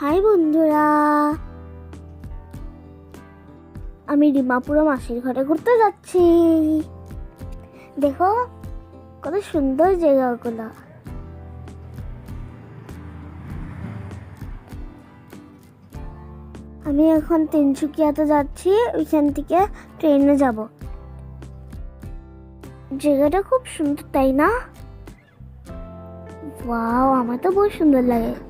High বন্ধুরা। আমি ডিমাপুরা মাসির ঘরে ঘুরতে যাচ্ছি। দেখো, কত সুন্দর জায়গাগুলো। আমি এখন তিনসুকিয়াতে যাচ্ছি, ওইখান থেকে ট্রেনে যাব। জায়গাটা খুব সুন্দর, তাই না? ওয়াও, আমার তো বহুত সুন্দর লাগে।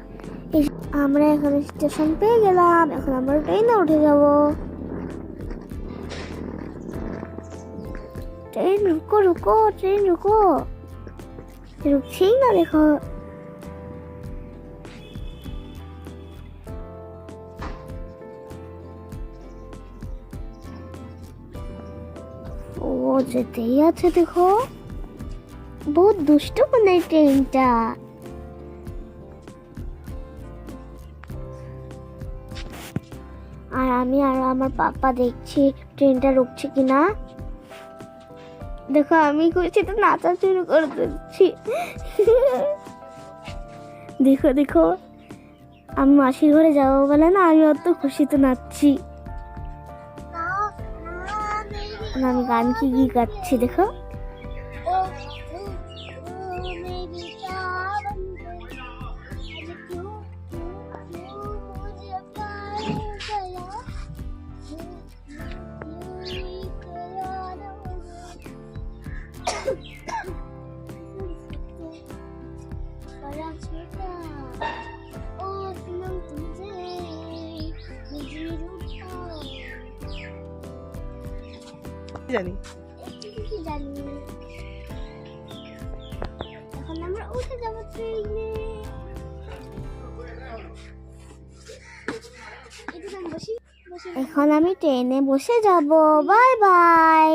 আমরা এখন স্টেশন পেয়ে গেলাম। এখন আমরা ট্রেনে উঠে যাব। Train, রুকো রুকো, train, রুকো। रुकছি না দেখো। ও, যেতেই আছে দেখো। বহুত দুষ্ট মনে হয় ট্রেনটা। আর আমি আর আমার পাপা দেখছি, ট্রেনটা রুকছে কিনা। দেখো, আমি তো, নাচা শুরু করে দিচ্ছি। দেখো দেখো, আমি মাসির ঘরে যাব বলে না, আমি অত খুশিতে নাচছি। আমি গান কি কি গাচ্ছি, দেখো। জানি। এখন আমরা উঠে এখন আমি ট্রেনে বসে যাব। Bye bye.